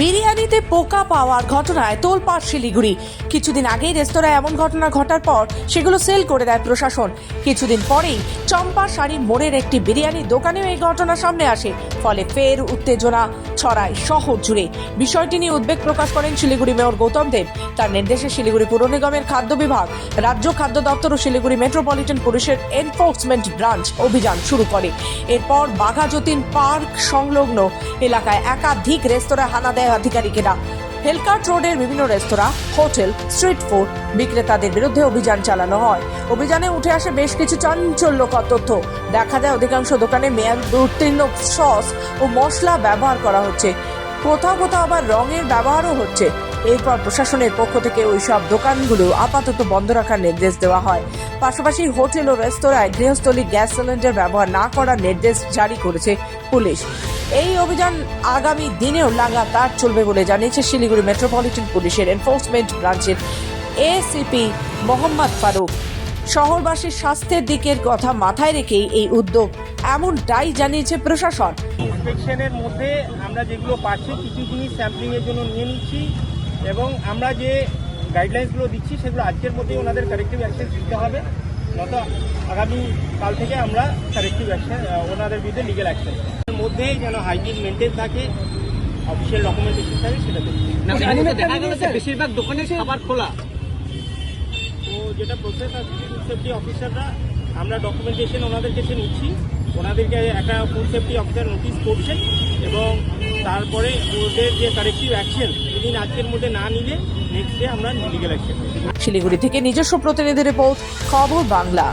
বিরিয়ানিতে পোকা পাওয়ার ঘটনায় তোলপাড় শিলিগুড়ি। কিছুদিন আগেই রেস্তোরাঁয় এমন ঘটনা ঘটার পর সেগুলো সেল করে দেয় প্রশাসন। কিছুদিন পরেই চম্পা শাড়ি মোড়ের একটি বিরিয়ানির দোকানেও এই ঘটনা সামনে আসে, ফলে ফের উত্তেজনা। ছড়ায় শহর জুড়ে। বিষয়টি নিয়ে উদ্বেগ প্রকাশ করেন শিলিগুড়ি মেয়র গৌতম দেব। তার নির্দেশে শিলিগুড়ি পুর নিগমের খাদ্য বিভাগ, রাজ্য খাদ্য দপ্তর ও শিলিগুড়ি মেট্রোপলিটন পুলিশের এনফোর্সমেন্ট ব্রাঞ্চ অভিযান শুরু করে। এরপর বাঘাযতীন পার্ক সংলগ্ন এলাকায় একাধিক রেস্তোরাঁ হানা দেয় আধিকারিকেরা। হেলকার্ট রোডের বিভিন্ন রেস্তোরাঁ, হোটেল, স্ট্রিট ফুড বিক্রেতাদের বিরুদ্ধে অভিযান চালানো হয়। অভিযানে উঠে আসে বেশ কিছু চাঞ্চল্যকর তথ্য। দেখা যায় অধিকাংশ দোকানে মেয়াদ উত্তীর্ণ সস ও মশলা ব্যবহার করা হচ্ছে। কোথাও কোথাও আবার রঙের ব্যবহারও হচ্ছে। এরপর প্রশাসনের পক্ষ থেকে ওই সব দোকানগুলো আপাতত বন্ধ রাখার নির্দেশ দেওয়া হয়। পাশাপাশি হোটেল ও রেস্তোরাঁয় গৃহস্থলী গ্যাস সিলিন্ডার ব্যবহার না করার নির্দেশ জারি করেছে পুলিশ। এই অভিযান আগামী দিনেও লাগাতার চলবে বলে জানিয়েছে শিলিগুড়ি মেট্রোপলিটন পুলিশের এনফোর্সমেন্ট ব্রাঞ্চের এসিপি মোহাম্মদ ফারুক। শহরবাসীর স্বাস্থ্যের দিকের কথা মাথায় রেখেই এই উদ্যোগ এমনটাই জানিয়েছে প্রশাসন। ইন্সপেকশনের মধ্যে আমরা যেগুলো পাচ্ছি, কিছু জিনিস স্যাম্পলিংয়ের জন্য নিয়ে নিচ্ছি। আমরা যে গাইডলাইন্সগুলো দিচ্ছি সেগুলো আজকের মধ্যেই ওনাদের কারেক্টিভ অ্যাকশন দিতে হবে। নত আগামী কাল থেকে আমরা কারেক্টিভ অ্যাকশন ওনাদের বিরুদ্ধে লিগেল অ্যাকশন এর মধ্যেই যেন হাইজিন মেনটেন থাকে অফিসিয়াল ডকুমেন্টেশন থাকে সেটা দেখছি না, এখানে দেখা গেল যে বেশিরভাগ দোকানে খাবার খোলা। তো যেটা প্রসেস আছে ফুড সেফটি অফিসাররা আমরা ডকুমেন্টেশন ওনাদের কাছে নিচ্ছি। ওনাদেরকে একটা ফুড সেফটি অফিসার নোটিশ করছেন এবং তারপরে ওদের যে কারেক্টিভ অ্যাকশন সেদিন আজকের মধ্যে না নিলে নেক্সট ডে আমরা লিগেল অ্যাকশন শিলিগুড়ি থেকে নিজস্ব প্রতিনিধি রিপোর্ট খবর বাংলা।